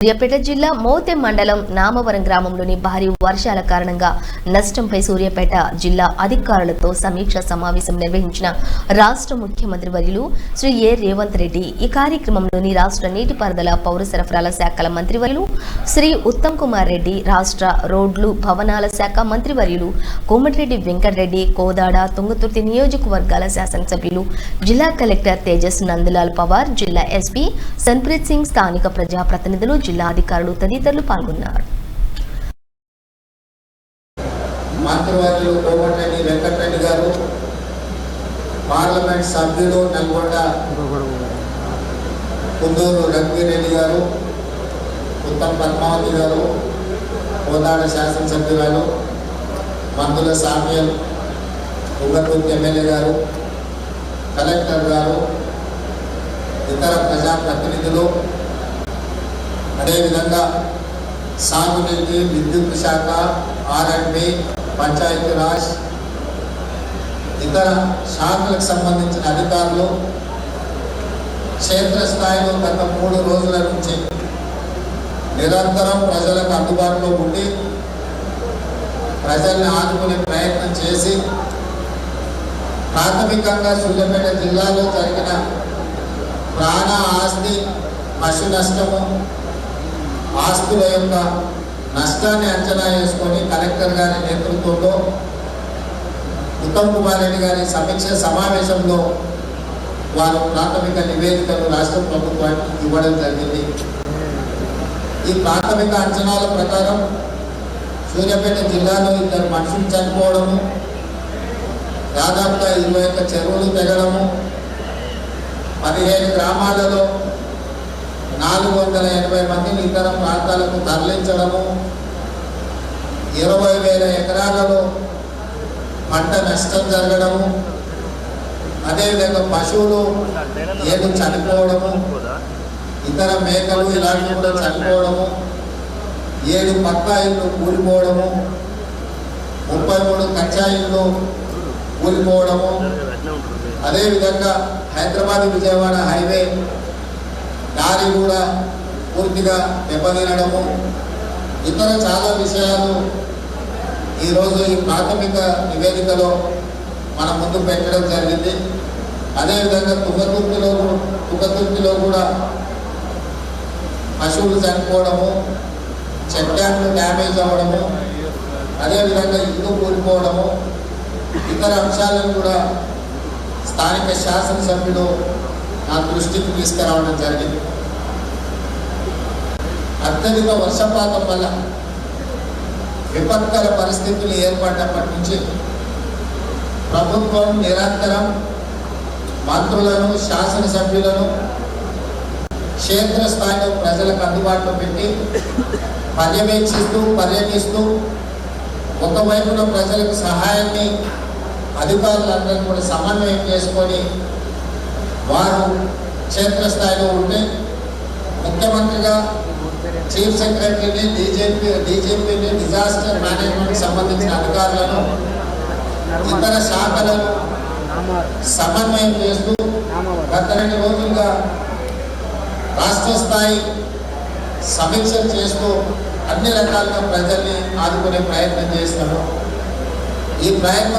సూర్యాపేట జిల్లా మోతె మండలం నామవరం గ్రామంలోని భారీ వర్షాల కారణంగా నష్టంపై సూర్యాపేట జిల్లా అధికారులతో సమీక్ష సమావేశం నిర్వహించిన రాష్ట్ర ముఖ్యమంత్రి వర్యులు శ్రీ ఏ రేవంత్ రెడ్డి ఈ కార్యక్రమంలోని రాష్ట్ర నీటిపారుదల పౌర సరఫరాల శాఖల మంత్రివర్యులు శ్రీ ఉత్తమ్ కుమార్ రెడ్డి రాష్ట్ర రోడ్లు భవనాల శాఖ మంత్రివర్యులు కోమటిరెడ్డి వెంకటరెడ్డి కోదాడ తుంగతుర్తి నియోజకవర్గాల శాసనసభ్యులు జిల్లా కలెక్టర్ తేజస్ నందలాల్ పవార్ జిల్లా ఎస్పీ సన్ప్రీత్ సింగ్ స్థానిక ప్రజాప్రతినిధులు జిల్లా అధికారులు తదితరులు పాల్గొన్నారు. మంత్రివర్యులు కోమటిరెడ్డి వెంకటరెడ్డి గారు పార్లమెంట్ సభ్యులు నల్గొండ కుందూరు రఘువీరెడ్డి గారు ఉత్తమ్ పద్మావతి గారు కోదాడ శాసనసభ్యురాలు మందుల సామ్యల్ ఉగతూర్తి ఎమ్మెల్యే గారు కలెక్టర్ గారు ఇతర ప్రజాప్రతినిధులు అదేవిధంగా సాగునీటి విద్యుత్ శాఖ ఆర్ఎండ్బి పంచాయతీరాజ్ ఇతర శాఖలకు సంబంధించిన అధికారులు క్షేత్రస్థాయిలో గత మూడు రోజుల నుంచి నిరంతరం ప్రజలకు అందుబాటులో ఉండి ప్రజల్ని ఆదుకునే ప్రయత్నం చేసి ప్రాథమికంగా సూర్యాపేట జిల్లాలో జరిగిన ప్రాణ ఆస్తి పశు నష్టము ఆస్తుల యొక్క నష్టాన్ని అంచనా వేసుకొని కలెక్టర్ గారి నేతృత్వంలో ఉత్తమ్ కుమార్ రెడ్డి గారి సమీక్ష సమావేశంలో వారు ప్రాథమిక నివేదికలు రాష్ట్ర ప్రభుత్వానికి ఇవ్వడం జరిగింది. ఈ ప్రాథమిక అంచనాల ప్రకారం సూర్యాపేట జిల్లాలో ఇద్దరు మనుషులు చనిపోవడము దాదాపుగా ఇరవై ఒక్క చెరువులు తెగడము పదిహేను గ్రామాలలో నాలుగు వందల ఎనభై మందిని ఇతర ప్రాంతాలకు తరలించడము ఇరవై వేల ఎకరాలలో పంట నష్టం జరగడము అదేవిధంగా పశువులు ఏడు చనిపోవడము ఇతర మేకలు ఇలాంటివి కూడా చనిపోవడము ఏడు పక్కా ఇళ్ళు కూలిపోవడము ముప్పై మూడు కచ్చా ఇళ్ళు కూలిపోవడము అదేవిధంగా హైదరాబాద్ విజయవాడ హైవే దారి కూడా పూర్తిగా దెబ్బతినడము. ఇతర చాలా విషయాలు ఈరోజు ఈ ప్రాథమిక నివేదికలో మన ముందు పెట్టడం జరిగింది. అదేవిధంగా తుంగతుర్తిలో కూ- కూడా పశువులు చనిపోవడము చెక్ డ్యామ్లు డ్యామేజ్ అవ్వడము అదేవిధంగా ఇల్లు కూలిపోవడము ఇతర అంశాలను కూడా స్థానిక శాసనసభ్యుడు నా దృష్టికి తీసుకురావడం జరిగింది. అత్యధిక వర్షపాతం వల్ల విపత్కర పరిస్థితులు ఏర్పడినప్పటి నుంచి ప్రభుత్వం నిరంతరం మంత్రులను శాసనసభ్యులను క్షేత్రస్థాయిలో ప్రజలకు అందుబాటులో పెట్టి పర్యవేక్షిస్తూ పర్యటిస్తూ ఒకవైపున ప్రజలకు సహాయాన్ని అధికారులందరూ కూడా సమన్వయం చేసుకొని వారు క్షేత్రస్థాయిలో ఉంటే ముఖ్యమంత్రిగా చీఫ్ సెక్రటరీని డీజీపీ డీజీపీని డిజాస్టర్ మేనేజ్మెంట్ సంబంధించిన అధికారులను ఇతర శాఖలను సమన్వయం చేస్తూ గత రెండు రోజులుగా రాష్ట్ర స్థాయి సమీక్షలు చేస్తూ అన్ని రకాలుగా ప్రజల్ని ఆదుకునే ప్రయత్నం చేస్తాను ఈ ప్రయత్నం